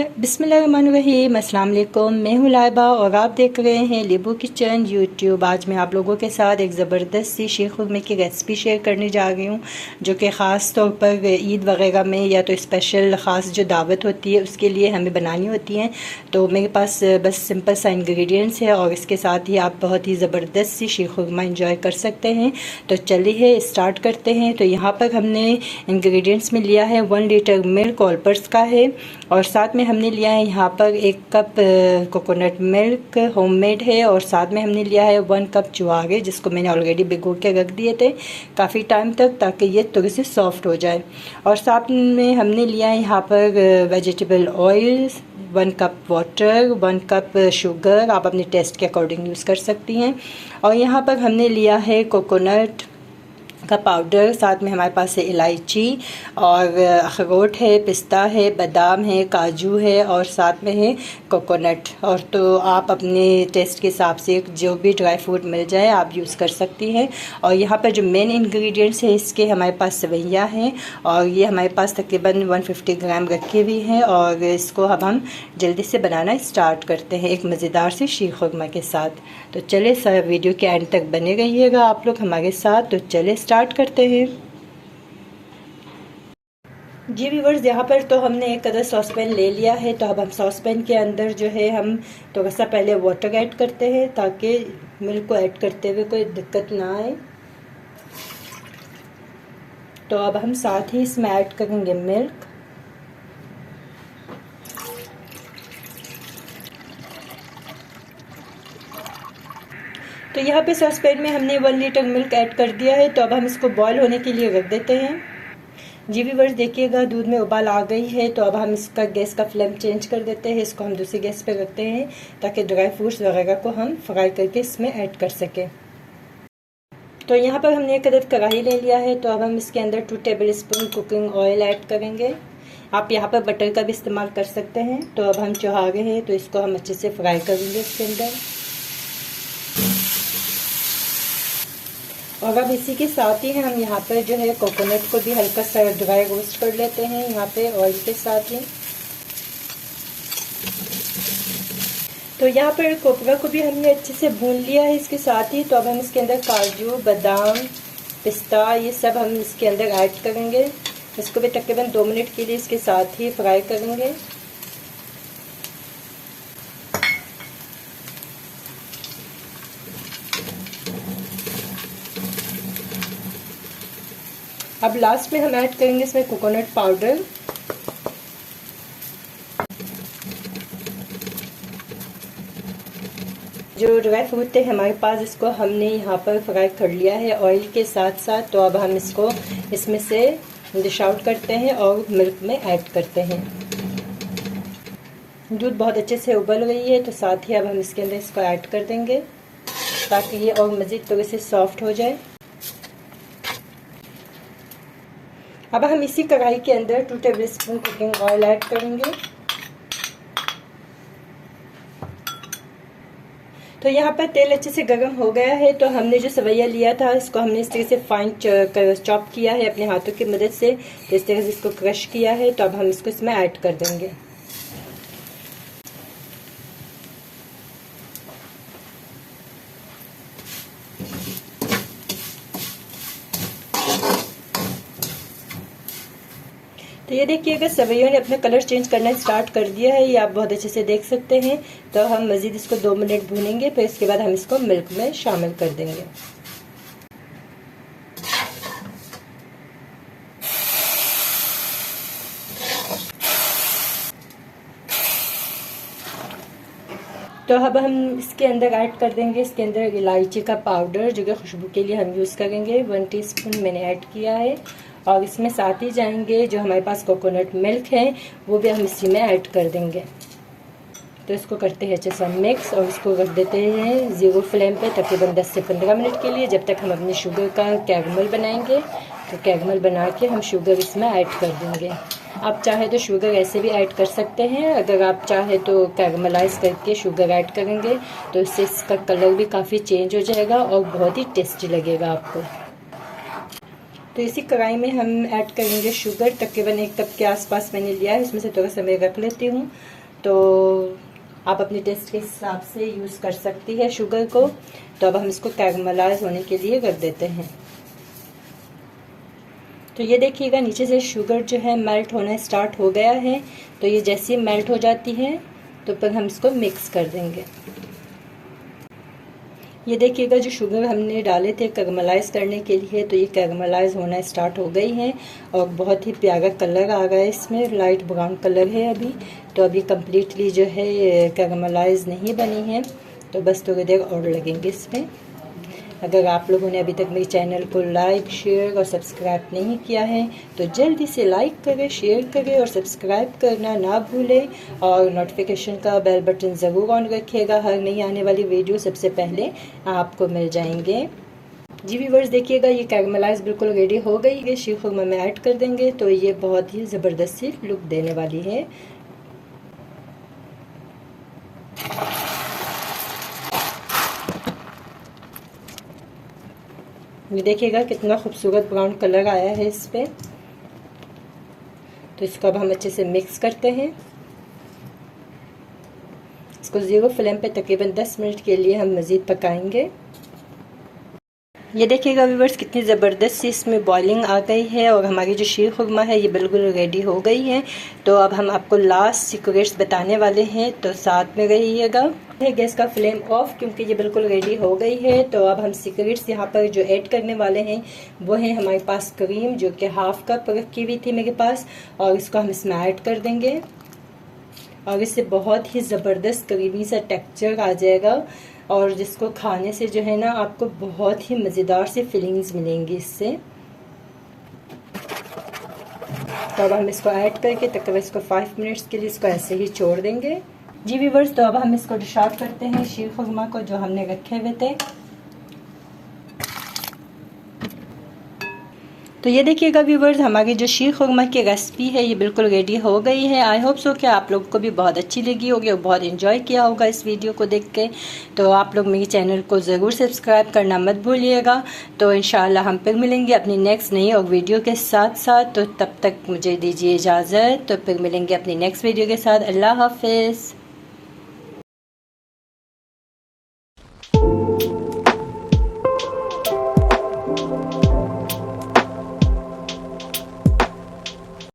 बिसमीम अल्लाम मैं हूँ लाइबा और आप देख रहे हैं लेबू किचन यूट्यूब। आज मैं आप लोगों के साथ एक ज़बरदस्त सी शेख खुरमे की रेसिपी शेयर करने जा रही हूँ, जो कि ख़ास तौर पर ईद वगैरह में या तो स्पेशल ख़ास जो दावत होती है, उसके लिए हमें बनानी होती हैं। तो मेरे पास बस सिंपल सा इन्ग्रीडियंट्स है और इसके साथ ही आप बहुत ही ज़बरदस्त सी शेख खुरमा इंजॉय कर सकते हैं। तो चलिए स्टार्ट करते हैं। तो यहाँ पर हमने इन्ग्रीडियंट्स में लिया है वन लीटर मिल्क ऑलपर्स का है और साथ में हमने लिया है यहाँ पर एक कप कोकोनट मिल्क होममेड है और साथ में हमने लिया है वन कप चुहागे, जिसको मैंने ऑलरेडी भिगो के रख दिए थे। काफ़ी टाइम तक ताकि ये थोड़ी सी सॉफ्ट हो जाए। और साथ में हमने लिया है यहाँ पर vegetable oil one cup water one cup sugar आप अपने टेस्ट के अकॉर्डिंग यूज़ कर सकती हैं। और यहाँ पर हमने लिया है कोकोनट का पाउडर साथ में हमारे पास है इलायची और अखरोट है, पिस्ता है, बादाम है, काजू है और साथ में है कोकोनट और तो आप अपने टेस्ट के हिसाब से जो भी ड्राई फ्रूट मिल जाए, आप यूज़ कर सकती हैं। और यहाँ पर जो मेन इंग्रेडिएंट्स है, इसके हमारे पास सवैया है और ये हमारे पास तकरीबन 150 ग्राम रखे हुए हैं और इसको अब हम जल्दी से बनाना स्टार्ट करते हैं एक मज़ेदार से शीर खुरमा के साथ। तो चले सर वीडियो के एंड तक बने रहिएगा आप लोग हमारे साथ। तो चले स्टार्ट करते हैं। जी व्यूवर्स यहाँ पर तो हमने एक अदर सॉस पैन ले लिया है। तो अब हम सॉस पैन के अंदर जो है, हम तो वैसा पहले वाटर ऐड करते हैं ताकि मिल्क को ऐड करते हुए कोई दिक्कत ना आए। तो अब हम साथ ही इसमें ऐड करेंगे मिल्क तो यहाँ पे सॉस पैन में हमने वन लीटर मिल्क ऐड कर दिया है। तो अब हम इसको बॉईल होने के लिए रख देते हैं। जी भी वर्ष देखिएगा, दूध में उबाल आ गई है। तो अब हम इसका गैस का फ्लेम चेंज कर देते हैं। इसको हम दूसरी गैस पे रखते हैं ताकि ड्राई फ्रूट्स वगैरह को हम फ्राई करके इसमें ऐड कर सकें। तो यहाँ पर हमने एक अदद कढ़ाई ले लिया है। तो अब हम इसके अंदर two tablespoon cooking oil add करेंगे। आप यहाँ पर बटर का भी इस्तेमाल कर सकते हैं। तो अब हम चौहागे हैं। तो इसको हम अच्छे से फ्राई करेंगे इसके अंदर। और अब इसी के साथ ही हम यहाँ पर जो है कोकोनट को भी हल्का सा ड्राई रोस्ट कर लेते हैं यहाँ पे ऑयल के साथ ही। तो यहाँ पर कोपरा को भी हमने अच्छे से भून लिया है इसके साथ ही। तो अब हम इसके अंदर काजू, बादाम, पिस्ता, ये सब हम इसके अंदर ऐड करेंगे। इसको भी तकरीबन दो मिनट के लिए इसके साथ ही फ्राई करेंगे। अब लास्ट में हम ऐड करेंगे इसमें कोकोनट पाउडर जो ड्राई फ्रूट थे हमारे पास इसको हमने यहाँ पर फ्राई कर लिया है ऑयल के साथ साथ। तो अब हम इसको इसमें से डिश आउट करते हैं और मिल्क में ऐड करते हैं। दूध बहुत अच्छे से उबल गई है तो साथ ही अब हम इसके अंदर इसको ऐड कर देंगे ताकि ये और मज़ीद थोड़े से सॉफ्ट हो जाए। अब हम इसी कढ़ाई के अंदर two tablespoon cooking oil add करेंगे। तो यहाँ पर तेल अच्छे से गर्म हो गया है तो हमने जो सवैया लिया था, इसको हमने इस तरह से फाइन चॉप किया है अपने हाथों की मदद से तो इस तरह से इसको क्रश किया है तो अब हम इसको इसमें ऐड कर देंगे। तो ये देखिए, अगर सवैयों ने अपना कलर चेंज करना स्टार्ट कर दिया है, ये आप बहुत अच्छे से देख सकते हैं। तो हम मज़ीद इसको दो मिनट भूनेंगे, फिर इसके बाद हम इसको मिल्क में शामिल कर देंगे। तो अब हम इसके अंदर ऐड कर देंगे, इसके अंदर इलायची का पाउडर जो कि खुशबू के लिए हम यूज़ करेंगे। वन टीस्पून मैंने ऐड किया है। और इसमें साथ ही जाएँगे जो हमारे पास कोकोनट मिल्क है, वो भी हम इसी में ऐड कर देंगे। तो इसको करते हैं अच्छे से मिक्स और इसको रख देते हैं ज़ीरो फ्लेम पे तकरीबन 10 से 15 मिनट के लिए। जब तक हम अपने शुगर का कैगमल बनाएँगे तो कैगमल बना के हम शुगर इसमें ऐड कर देंगे। आप चाहे तो शुगर ऐसे भी ऐड कर सकते हैं। अगर आप चाहे तो कैगमलाइज करके शुगर ऐड करेंगे तो इससे इसका कलर भी काफ़ी चेंज हो जाएगा और बहुत ही टेस्टी लगेगा आपको। तो इसी कढ़ाई में हम ऐड करेंगे शुगर तकरीबन एक कप के आसपास मैंने लिया है इसमें से थोड़ा सा मैं रख लेती हूँ। तो आप अपने टेस्ट के हिसाब से यूज़ कर सकती है शुगर को। तो अब हम इसको कैरमलाइज होने के लिए रख देते हैं। तो ये देखिएगा, नीचे से शुगर जो है मेल्ट होना स्टार्ट हो गया है। तो ये जैसे मेल्ट हो जाती है तो फिर हम इसको मिक्स कर देंगे। ये देखिएगा, जो शुगर हमने डाले थे कैगमलाइज करने के लिए तो ये कैगमलाइज होना स्टार्ट हो गई है और बहुत ही प्यारा कलर आ गया है इसमें लाइट ब्राउन कलर है अभी। तो अभी कम्प्लीटली जो है कैगमलाइज नहीं बनी है। तो बस थोड़ी देर और लगेंगे इसमें। अगर आप लोगों ने अभी तक मेरे चैनल को लाइक, शेयर और सब्सक्राइब नहीं किया है तो जल्दी से लाइक करें, शेयर करें और सब्सक्राइब करना ना भूलें। और नोटिफिकेशन का बेल बटन ज़रूर ऑन रखिएगा। हर नई आने वाली वीडियो सबसे पहले आपको मिल जाएँगे। जी व्यूवर्स देखिएगा, ये कैरमलाइज बिल्कुल रेडी हो गई है। शीर खुरमा में ऐड कर देंगे तो ये बहुत ही ज़बरदस्ती लुक देने वाली है। ये देखिएगा कितना खूबसूरत ब्राउन कलर आया है इस पर तो इसको अब हम अच्छे से मिक्स करते हैं। इसको ज़ीरो फ्लेम पे तकरीबन 10 मिनट के लिए हम मज़ीद पकाएँगे। ये देखिएगा व्यूवर्स कितनी ज़बरदस्त सी इसमें बॉइलिंग आ गई है और हमारी जो शीर खुरमा है, ये बिल्कुल रेडी हो गई है। तो अब हम आपको लास्ट सिक्रेट्स बताने वाले हैं तो साथ में रहिएगा। गैस का फ्लेम ऑफ़, क्योंकि ये बिल्कुल रेडी हो गई है। तो अब हम सिक्रेट्स यहाँ पर जो ऐड करने वाले हैं, वो है हमारे पास क्रीम जो कि हाफ़ कप रखी हुई थी मेरे पास, और इसको हम इसमें ऐड कर देंगे। और इससे बहुत ही ज़बरदस्त क्रीमी सा टेक्चर आ जाएगा, और जिसको खाने से जो है ना, आपको बहुत ही मज़ेदार से फीलिंग्स मिलेंगी इससे। तो अब हम इसको ऐड करके तक इसको फाइव मिनट्स के लिए इसको ऐसे ही छोड़ देंगे। जी वीवर्स तो अब हम इसको डिश आउट करते हैं। शीर खुरमा को जो हमने रखे हुए थे। तो ये देखिएगा व्यूवर्स हमारी जो शीर खुरमा की रेसिपी है, ये बिल्कुल रेडी हो गई है। आई होप सो कि आप लोगों को भी बहुत अच्छी लगी होगी और बहुत इन्जॉय किया होगा इस वीडियो को देख के। तो आप लोग मेरे चैनल को ज़रूर सब्सक्राइब करना मत भूलिएगा। तो इन हम फिर मिलेंगे अपनी नेक्स्ट नई और वीडियो के साथ साथ तो तब तक मुझे दीजिए इजाज़त। तो फिर मिलेंगे अपनी नेक्स्ट वीडियो के साथ। अल्लाह हाफिज़।